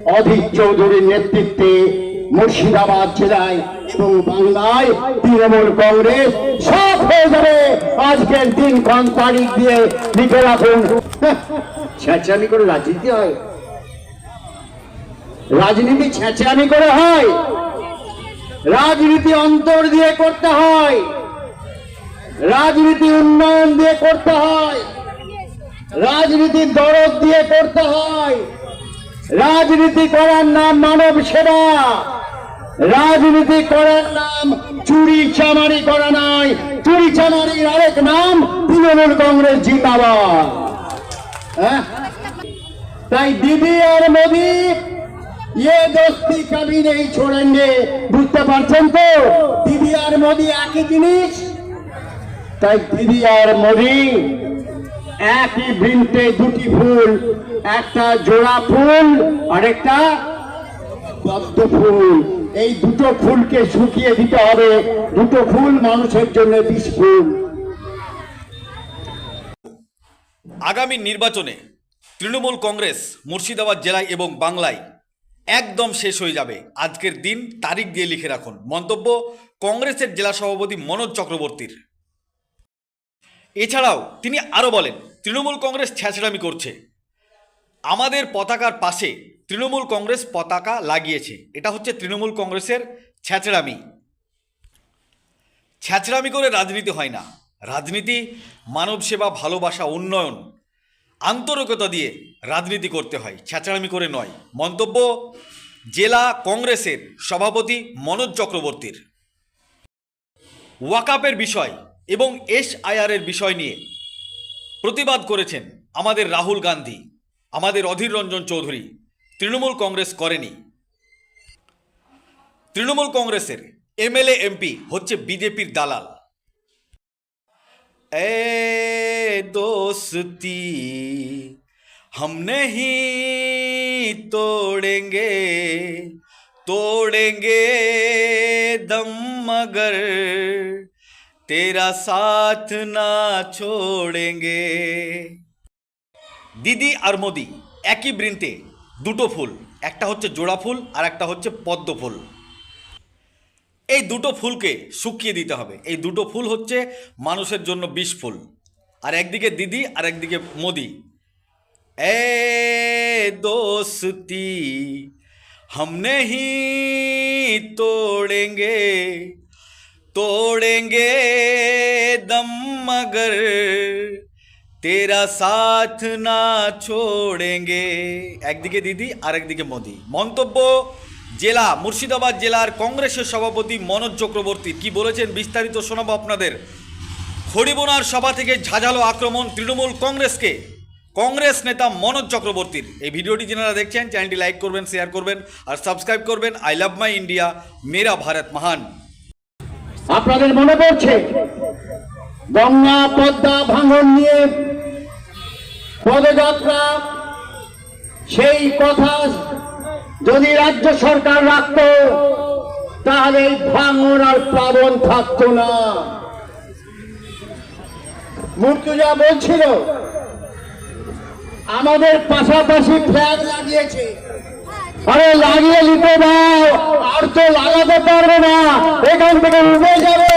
অধীর চৌধুরীর নেতৃত্বে মুর্শিদাবাদ জেলায় এবং বাংলায় তৃণমূল কংগ্রেস সব হয়ে যাবে। আজকের দিনক্ষণ তারিখ দিয়ে লিখে রাখুন। ছেঁচানি করে রাজনীতি হয়। রাজনীতি ছেঁচানি করে হয়। রাজনীতি অন্তর দিয়ে করতে হয়। রাজনীতি উন্নয়ন দিয়ে করতে হয়। রাজনীতি দরদ দিয়ে করতে হয়। রাজনীতি করার নাম মানব সেবা রাজনীতি করার নাম চুরি চামারি করা নয় চুরি চামারির আরেক নাম তৃণমূল কংগ্রেস জিন্দাবাদ হ্যাঁ? তাই দিদি আর মোদি ये दोस्ती कभी नहीं छोड़ेंगे বুঝতে পারছেন তো দিদি আর মোদি একই জিনিস তাই দিদি আর মোদি একই বৃন্তে দুটি ফুল, একটা জোড়া ফুল আর একটা পদ্ম ফুল। এই দুটো ফুলকে শুকিয়ে দিতে হবে। দুটো ফুল মানুষের জন্য বিষ ফুল। আগামী নির্বাচনে তৃণমূল কংগ্রেস মুর্শিদাবাদ জেলায় এবং বাংলায় একদম শেষ হয়ে যাবে। আজকের দিন তারিখ দিয়ে লিখে রাখুন। মন্তব্য, কংগ্রেসের জেলা সভাপতি মনোজ চক্রবর্তীর। এছাড়াও তিনি আরও বলেন তৃণমূল কংগ্রেস ছ্যাঁচড়ামি করছে। আমাদের পতাকার পাশে তৃণমূল কংগ্রেস পতাকা লাগিয়েছে। এটা হচ্ছে তৃণমূল কংগ্রেসের ছ্যাঁচড়ামি। ছ্যাঁচড়ামি করে রাজনীতি হয় না। রাজনীতি মানব সেবা ভালোবাসা, উন্নয়ন, আন্তরিকতা দিয়ে রাজনীতি করতে হয়। ছ্যাঁচড়ামি করে নয়। মন্তব্য, জেলা কংগ্রেসের সভাপতি মনোজ চক্রবর্তীর। ওয়াকাপের বিষয় এবং এসআইআরের বিষয় নিয়ে প্রতিবাদ করেছেন আমাদের রাহুল গান্ধী আমাদের অধীর রঞ্জন চৌধুরী তৃণমূল কংগ্রেস করেনি তৃণমূল কংগ্রেসের এমএলএ এমপি হচ্ছে বিজেপির দালাল ए दोस्ती हम नहीं तोड़ेंगे तोड़ेंगे दम मगर তেরা সাথ না ছোড়েঙ্গে দিদি আর মোদি একই বৃন্তে দুটো ফুল একটা হচ্ছে জোড়া ফুল আর একটা হচ্ছে পদ্ম ফুল এই দুটো ফুলকে শুকিয়ে দিতে হবে। এই দুটো ফুল হচ্ছে মানুষের জন্য বিষ ফুল। আর একদিকে দিদি, আর একদিকে মোদি। এ দোস্তি হম নেহি তোড়েঙ্গে। तोड़ेंगे दम मगर তেরা সাথ না ছোড়েঙ্গে একদিকে দিদি আর একদিকে মোদি মন্তব্য জেলা মুর্শিদাবাদ জেলার কংগ্রেসের সভাপতি মনোজ চক্রবর্তী কি বলেছেন বিস্তারিত শোনাবো আপনাদের হরিবোনার সভা থেকে ঝাঁঝালো আক্রমণ তৃণমূল কংগ্রেসকে কংগ্রেস নেতা মনোজ চক্রবর্তীর এই ভিডিওটি যারা দেখছেন চ্যানেলটি লাইক করবেন শেয়ার করবেন আর সাবস্ক্রাইব করবেন আই লাভ মাই ইন্ডিয়া মেরা ভারত মহান আপনাদের মনে পড়ছে? গঙ্গা, পদ্মা ভাঙন নিয়ে পদযাত্রা? সেই কথা যদি রাজ্য সরকার রাখত, তাহলে ভাঙন আর প্লাবন থাকতো না। মুর্তুজা বলছিল, আমাদের পাশাপাশি ফ্ল্যাগ লাগিয়েছে। আরে লাগিয়ে নিতে দাও, আর তো লাগাতে পারবে না। এখান থেকে উঠে যাবে।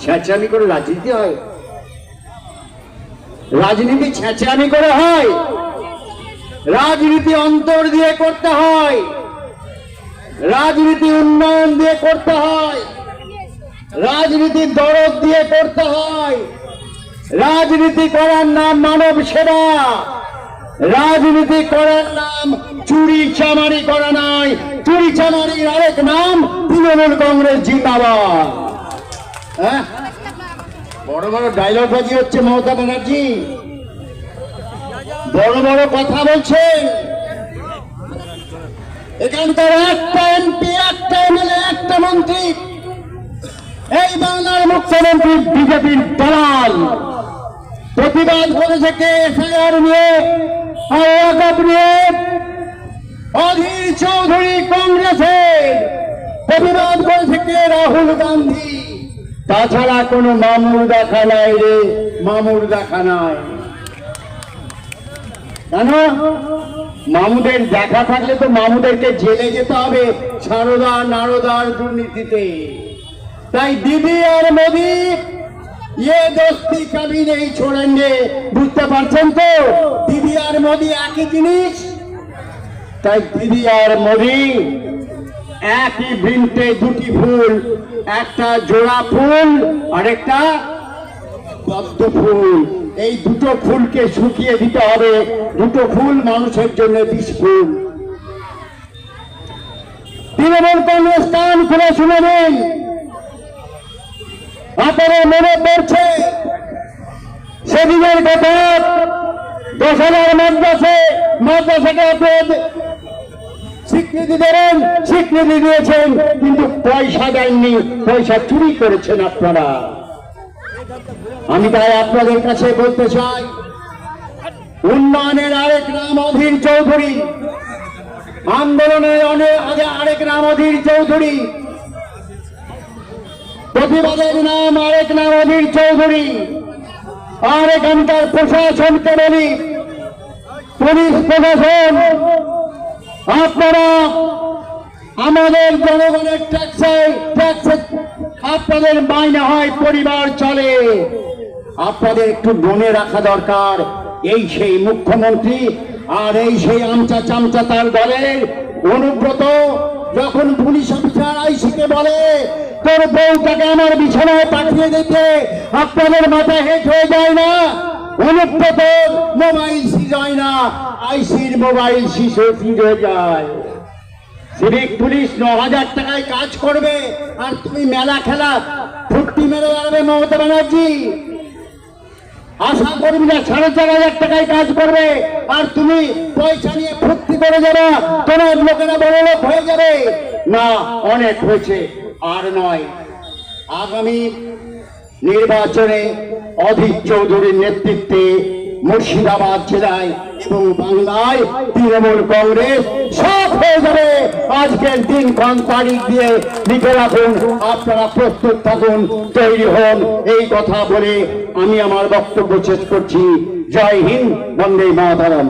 ছেঁচানি করে রাজনীতি হয়। রাজনীতি ছেঁচানি করে হয়। রাজনীতি অন্তর দিয়ে করতে হয়। রাজনীতি উন্নয়ন দিয়ে করতে হয়। রাজনীতি দরদ দিয়ে করতে হয়। রাজনীতি করার নাম মানব সেবা। রাজনীতি করার নাম চুরি চামারি করা নাই। চুরি চামারির আরেক নাম তৃণমূল কংগ্রেস জিন্দাবাদ। হ্যাঁ? বড় বড় ডায়লগ বাজি হচ্ছে মমতা ব্যানার্জি। বড় বড় কথা বলছেন এখানকার একটা এমপি একটা এমএলএ একটা মন্ত্রী। এই বাংলার মুখ্যমন্ত্রী বিজেপির দালাল। প্রতিবাদ করেছে কে এফআইআর নিয়ে, আর ওয়াকফ নিয়ে। অধীর চৌধুরী কংগ্রেসের প্রতিবাদ করে থেকে রাহুল গান্ধী। তাছাড়া কোনো মামুর দেখা নাই রে, মামুর দেখা নাই। কেন? মামুদের দেখা থাকলে তো মামুদেরকে জেলে যেতে হবে সারদা নারদার দুর্নীতিতে। তাই দিদি আর মোদি ইয়ে দোস্তি কাবি নেই ছোড়েন বুঝতে পারছেন তো? দিদি আর মোদি একই জিনিস? তাই দিদি আর মোদি একই বৃন্তে দুটি ফুল, একটা জোড়া ফুল আরেকটা পদ্ম ফুল। এই দুটো ফুলকে শুকিয়ে দিতে হবে। দুটো ফুল মানুষের জন্য বিষ ফুল। তৃণমূল কংগ্রেস কান খুলে শুনে নিন। আপনারা মনে পড়ছে সেদিনের কথা দশ হাজার মাদ্রাসে, মাদ্রাসাকে আপনার স্বীকৃতি দেবেন, স্বীকৃতি দিয়েছেন, কিন্তু পয়সা দেননি, পয়সা চুরি করেছেন আপনারা। আমি তাই আপনাদের কাছে বলতে চাই, উন্নয়নের আরেক নাম অধীর চৌধুরী, আন্দোলনের অনেক আগে আরেক নাম অধীর চৌধুরী, প্রতিবাদের নাম আরেক নাম অধীর চৌধুরী আর এখানকার প্রশাসনকে বলি, পুলিশ প্রশাসন আপনারা আমাদের জনগণের ট্যাক্সে ট্যাক্সে আপনাদের মাইনে হয়, পরিবার চলে। আপনাদের একটু মনে রাখা দরকার, এই সেই মুখ্যমন্ত্রী আর এই সেই আমচা চামচা তার দলের অনুব্রত যখন পুলিশ অফিসার আইসিকে বলে, তোর বউটাকে আমার বিছানায় পাঠিয়ে দিতে, আপনাদের মাথা হেঁট হয়ে যায় না, অনুব্রত মোবাইল সিজ যায় না। আইসির মোবাইল শিশু হয়ে যায়। সিভিক পুলিশ ন হাজার টাকায় কাজ করবে, আর তুমি মেলা খেলা ফুটকি মেরে বেড়াবে মমতা ব্যানার্জি। আশা কর্মীরা সাড়ে চার হাজার টাকায় কাজ করবে, আর তুমি পয়সা নিয়ে ফুর্তি করে যাবে, তোমার লোকেরা বড় লোক হয়ে যাবে। না, অনেক হয়েছে, আর নয়। আগামী নির্বাচনে অধীর চৌধুরীর নেতৃত্বে মুর্শিদাবাদ জেলায় এবং বাংলায় তৃণমূল কংগ্রেস সব হয়ে যাবে। আজকের দিন কম তারিখ দিয়ে লিখে রাখুন, আপনারা প্রস্তুত থাকুন, তৈরি হন। এই কথা বলে আমি আমার বক্তব্য শেষ করছি। জয় হিন্দ, বন্দে মাতারাম।